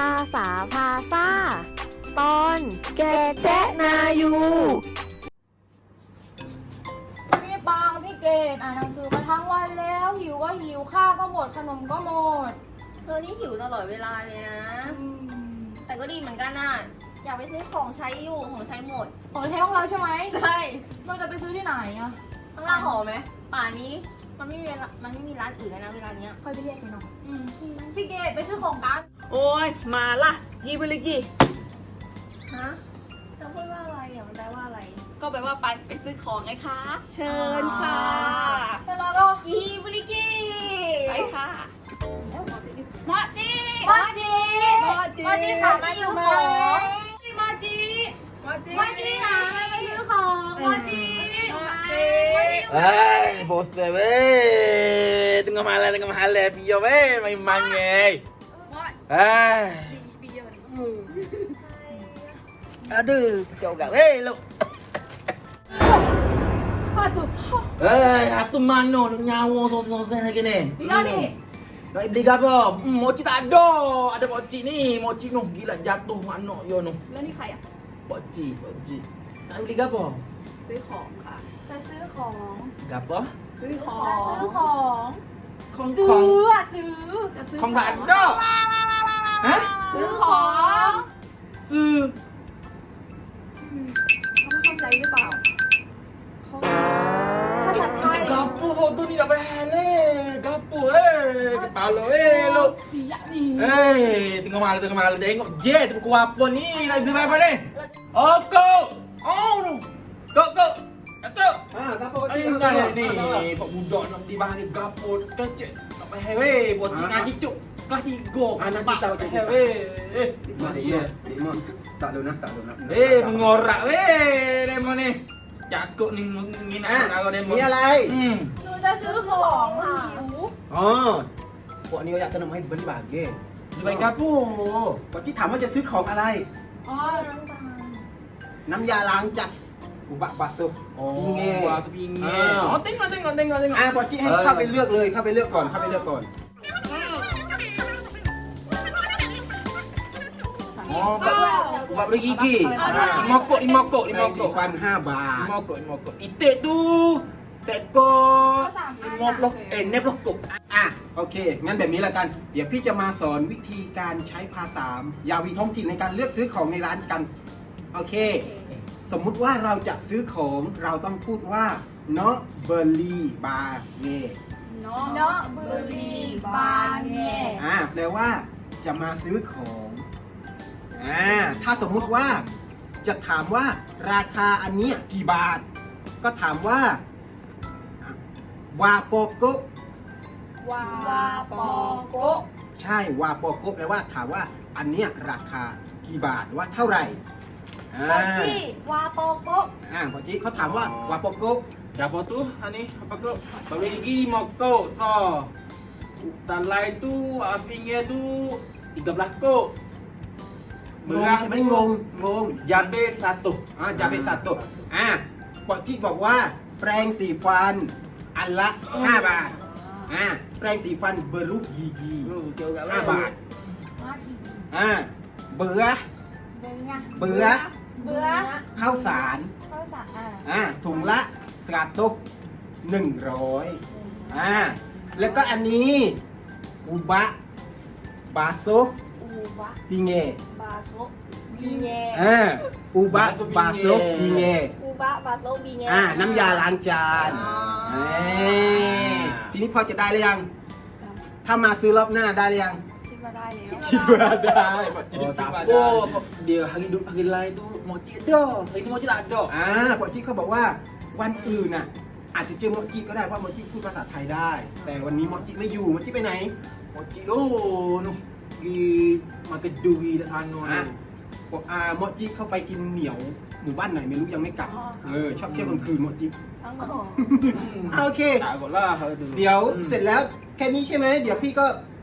ภาษาพาซ่า ตอนแกแจ๊ะนายูพี่ปังพี่เกดอ่านหนังสือมาทั้งวันแล้ว หิวก็หิวข้าวก็หมดขนมก็หมดเธอนี่หิวตลอดเวลาเลยนะแต่ก็ดีเหมือนกันน่ะ อยากไปซื้อของใช้อยู่ของใช้หมด ของใช้ของเราใช่ไหมใช่เราจะไปซื้อที่ไหนอะข้างล่างหอไหม ป่านี้ มันไม่มีเวลามันไม่มีร้านอื่นแล้วนะเวลาเนี้ยค่อยไปเรียกกันเนาะพี่เกดไปซื้อของกัน โอ้ยมาละยีไปเลยกี่ฮะเธอพูดว่าอะไรอะมันแปลว่าอะไร ก็แปลว่าไปไปซื้อของไงคะ เชิญค่ะแล้วเราก็กีบริกีไปค่ะมอจีมอจีมอจิมอจีค่ะมาอยู่ของมาจีมาจีมอจีค่ะมาซื้อของมอจี Ay, boste weh. Tengah malam tengah malam piyo weh main main. Ay. Aduh, sekejap gak weh lu. พ่อตุ๊ก Eh, hatu mano nak nyawa sosok-sosok lagi ni. พี่ก็นี่ Nak beli apa? Hmm, mochi tak ada. Ada mochi ni. Mochi noh gila jatuh mana yo noh. แล้วนี่ใครอะ Mochi, mochi. Nak beli apa? ซื้อของค่ะ จะซื้อของ Apa? ซื้อขอจะงซื้อของ Kong ซื้ kong. ออะซื้อ จะซื้อ Kong tak ada. Hah? ซื้อของ Su. เขาไม่เข้าใจหรือเปล่าภาษาไทย Gapo tu ni dah bahan eh. Gapo eh. Kepala eh lu. สีอะนี่ Eh, tengah malam tengah malam tengok je tu pukul apa ni? Nak beli apa ni? Oh, kau. Oh, tu. Kau kau. Kau. Ah, gapo kau Ay, cakap ni apa? ni. Ah, apa? Pak budak nak beli bahan ni gapo kecek. Nak bahan weh, buat cik Ah. ngaji cuk. Kelas tiga. Ah, nanti Pak tahu bahan cerita. weh. Eh, Mak dia, mak. Tak ada nak, tak ada nak. Eh, mengorak weh demo ni. Cakuk ni menginap Ah, kau demo. ni อะไร Hmm. หนูจะซื้อของค่ะหิวอ๋อพวกนี้อยากจะนำมาให้บริบาลเก้ Dia baik gapo? ก่อนที่ถามว่าจะซื้อของอะไร อ๋อ น้ำตาลน้ำยาล้างจั กรอุบะบะตุ Oh, นี่ไง buat sepinggir. Ah. Oh, tengok tengok tengok tengok. อ่าปอจี้ให้เข้าไปเลือกเลยเข้าไปเลือกก่อนเข้าไปเลือกก่อน Oh, buat, buat beli gigi. Ah. Lima kok, lima kok, แปร lima งสี kok. ฟัน5บาท Lima kok, lima kok. Itik tu. Seko. Lima puluh, eh, enam puluh kok. อะโอเค งั้นแบบนี้ละกัน เดี๋ยวพี่จะมาสอนวิธีการใช้ภาษายาวีท้องถิ่นในการเลือกซื้อของในร้านกัน โอเค สมมุติว่าเราจะซื้อของเราต้องพูดว่าเนาะเบอร์ลีบาเงเนาะบุรีบานเง่อ่าแปลว่า จะมาซื้อของอ่าถ้าสมมุติว่า จะถามว่าราคาอันเนี้ยกี่บาท ก็ถามว่าอะวาโปโกะวาปอโกะใช่วาโปโกะแปลว่าถามว่าอันเนี้ยราคากี่บาทหรือว่าเท่าไหร่ อ่าปอชี่วาปอโกะอ่าพอจีเขาถามว่าวาโปโกะ Siapa tu? Ani, apa kok? Beli gigi lima kok, so. Sunlight tu, asingnya tu, tiga belas kok. งงใช่ไหมงงงง Jabe satu. อ่าจาเบสัตโตะอ่าปอจีบอกว่า แปรงสีฟัน อันละ 5 บาทอ่าแปรงสีฟันเบอร์ลูกยีกี Tu, kau kat ห้าบาทมาอีกอ่าเบื่อ เบื่อ เบื่อ เบื่อข้าวสารข้าวสารอะอ่าถุงละสกัดตุกหนึ่งร้อยอ่าแล้วก็อันนี้อุบะบาโซอูวะปีเงบาโซบีเง่อ่าอุบะบาโซปีเงอูบะบาโซบีเงอ่าน้ำยาล้างจานอ๋อเอ้ยทีนี้พอจะได้หรือยัง ถ้ามาซื้อรอบหน้าได้หรือยัง คิดมาได้แล้วคิดว่าได้ปอจี Oh, คิด tak ว่า apa. ได้ Dia hari duduk hari lain tu mochi ada. Hari ni mochi tak ada. อ่าปอจีเขาบอกว่าวันอื่นน่ะ อาจจะเจอโมจิก็ได้เพราะโมจิพูดภาษาไทยได้ แต่วันนี้โมจิไม่อยู่โมจิไปไหน Mochi oh, nu. Pergi makan duri dekat sana. อะ tu. บอกอ่าโมจิเข้าไปกินเหนียวหมู่บ้านไหนไม่รู้ยังไม่กลับเออชอบเที่ยวกลางคืนโมจิทั้งหมด อะโอเค Tak kot lah hari tu. เดี๋ยว Hmm. เสร็จแล้วแค่นี้ใช่ไหมเดี๋ยวพี่ก็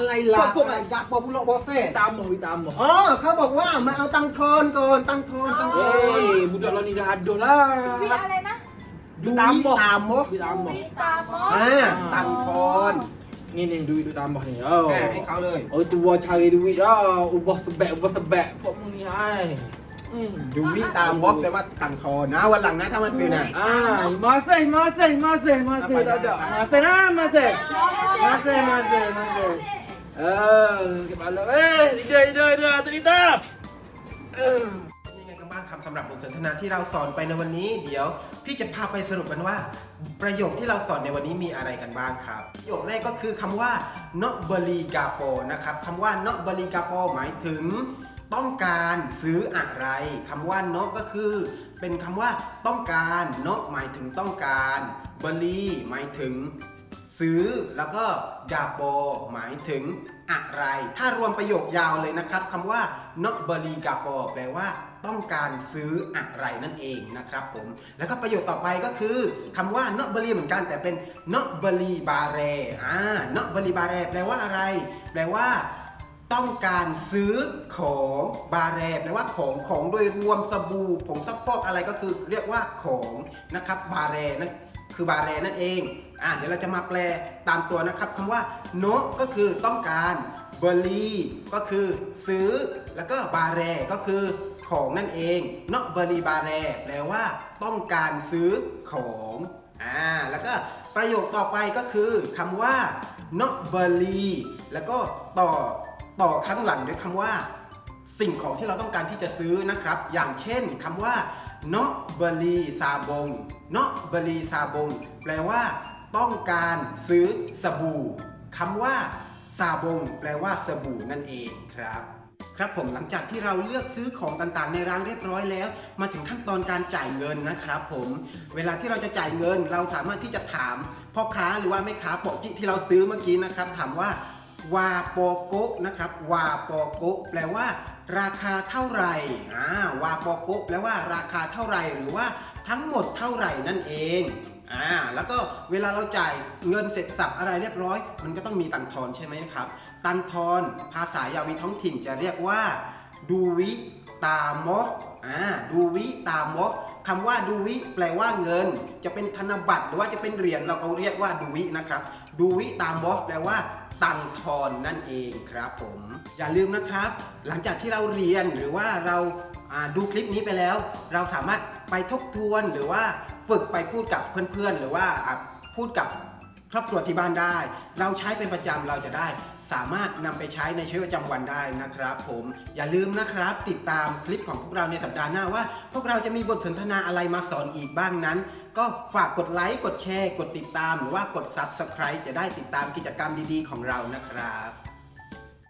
ะไรล่ะพวกอะไรอะไรกะปอบุโรบอเซ่ Kita amoh, kita amoh. อ๋อเขาบอกว่ามาเอาตังค์ทอนก่อนตังค์ทอนตังค์ทอน Eh, budak lo ni dah aduh lah. วิอะไรนะดู Duit วิ tambah. ตามก Duit tambah. วิตามออ่าตังค์ทอน Ni ni duit duit tambah ni. Oh. แม่ให้เขาเลย Oh tua cari duit dah. Ubah sebab, ubah sebab. Kau mu ni ai. Hmm. ดูวิตามวกแปลว่าตังค์ทอนนะวันหลังนะถ้ามันคือน่ะ Ah, masih, masih, masih, masih Apa tak ada. dah? Masih nah, masih. Masih, masih, masih. Ah, kepala. Eh, ida, ida, ida, tu ida. ยังไงกันบ้างคำสำหรับบทสนทนาที่เราสอนไปในวันนี้ เดี๋ยวพี่จะพาไปสรุปกันว่า ประโยคที่เราสอนในวันนี้มีอะไรกันบ้างครับ ประโยคแรกก็คือคำว่า not beli gapo นะครับคำว่า not beli gapo หมายถึงต้องการซื้ออะไรคำว่า not ก็คือ เป็นคำว่าต้องการ not หมายถึงต้องการ beli หมายถึง ซื้อแล้วก็กาโปหมายถึงอะไร ถ้ารวมประโยคยาวเลยนะครับคำว่า not b e r i g a p o แปลว่า ต้องการซื้ออะไรนั่นเองนะครับผมแล้วก็ประโยคต่อไปก็คือคำว่า not b e r i เหมือนกันแต่เป็น not b e r i b a r e อ่า not b e r i b a r e แปลว่าอะไร แปลว่าต้องการซื้อของบาเรแปลว่าของของโดยรวมสบู่ผงซักฟอกอะไรก็คือ เรียกว่าของนะครับบาเรนั่น คือบาเรนั่นเองอ่าเดี๋ยวเราจะมาแปลตามตัวนะครับคำว่าโนก็คือต้องการเบอรีก็คือซื้อ แล้วก็บาเรก็คือของนั่นเองเนาะเบอรีบาเรแปลว่าต้องการซื้อของอ่าแล้วก็ประโยคต่อไปก็คือคำว่า not b e r i แล้วก็ต่อต่อข้างหลังด้วยคำว่า สิ่งของที่เราต้องการที่จะซื้อนะครับ อย่างเช่นคำว่า not b e r i ซาบง not b e r i ซาบงแปลว่า ต้องการซื้อสบู่คำว่าซาบงแปลว่าสบู่นั่นเองครับ ครับผมหลังจากที่เราเลือกซื้อของต่างๆ ในร้านเรียบร้อยแล้ว มาถึงขั้นตอนการจ่ายเงินนะครับ ผมเวลาที่เราจะจ่ายเงิน เราสามารถที่จะถามพ่อค้าหรือว่าแม่ค้าโปะจิที่เราซื้อเมื่อกี้นะครับ ถามว่าวาโปโกะนะครับวาโปโกะแปลว่า ราคาเท่าไหร่อ่าวาปโกแปลว่าราคาเท่าไหร่หรือว่าทั้งหมดเท่าไหร่นั่นเองอ่าแล้วก็เวลาเราจ่ายเงินเสร็จสับอะไรเรียบร้อย มันก็ต้องมีตังค์ทอนใช่ไหมครับ ตังค์ทอนภาษายาวีท้องถิ่นจะเรียกว่า ดูวิตามกอ่าดูวิตามกคำว่าดูวิแปลว่าเงิน จะเป็นธนบัตรหรือว่าจะเป็นเหรียญเราก็เรียกว่าดูวินะครับ ดูวิตามกแปลว่า ตังทอนนั่นเองครับผม อย่าลืมนะครับ หลังจากที่เราเรียนหรือว่าเราดูคลิปนี้ไปแล้ว เราสามารถไปทบทวนหรือว่าฝึกไปพูดกับเพื่อนๆ หรือว่าพูดกับครอบครัวที่บ้านได้ เราใช้เป็นประจำเราจะได้ สามารถนำไปใช้ในชีวิตประจำวันได้นะครับผมอย่าลืมนะครับ ติดตามคลิปของพวกเราในสัปดาห์หน้าว่า พวกเราจะมีบทสนทนาอะไรมาสอนอีกบ้างนั้น ก็ฝากกดไลค์กดแชร์ กดติดตาม หรือว่ากด Subscribe จะได้ติดตามกิจกรรมดีๆ ของเรานะครับ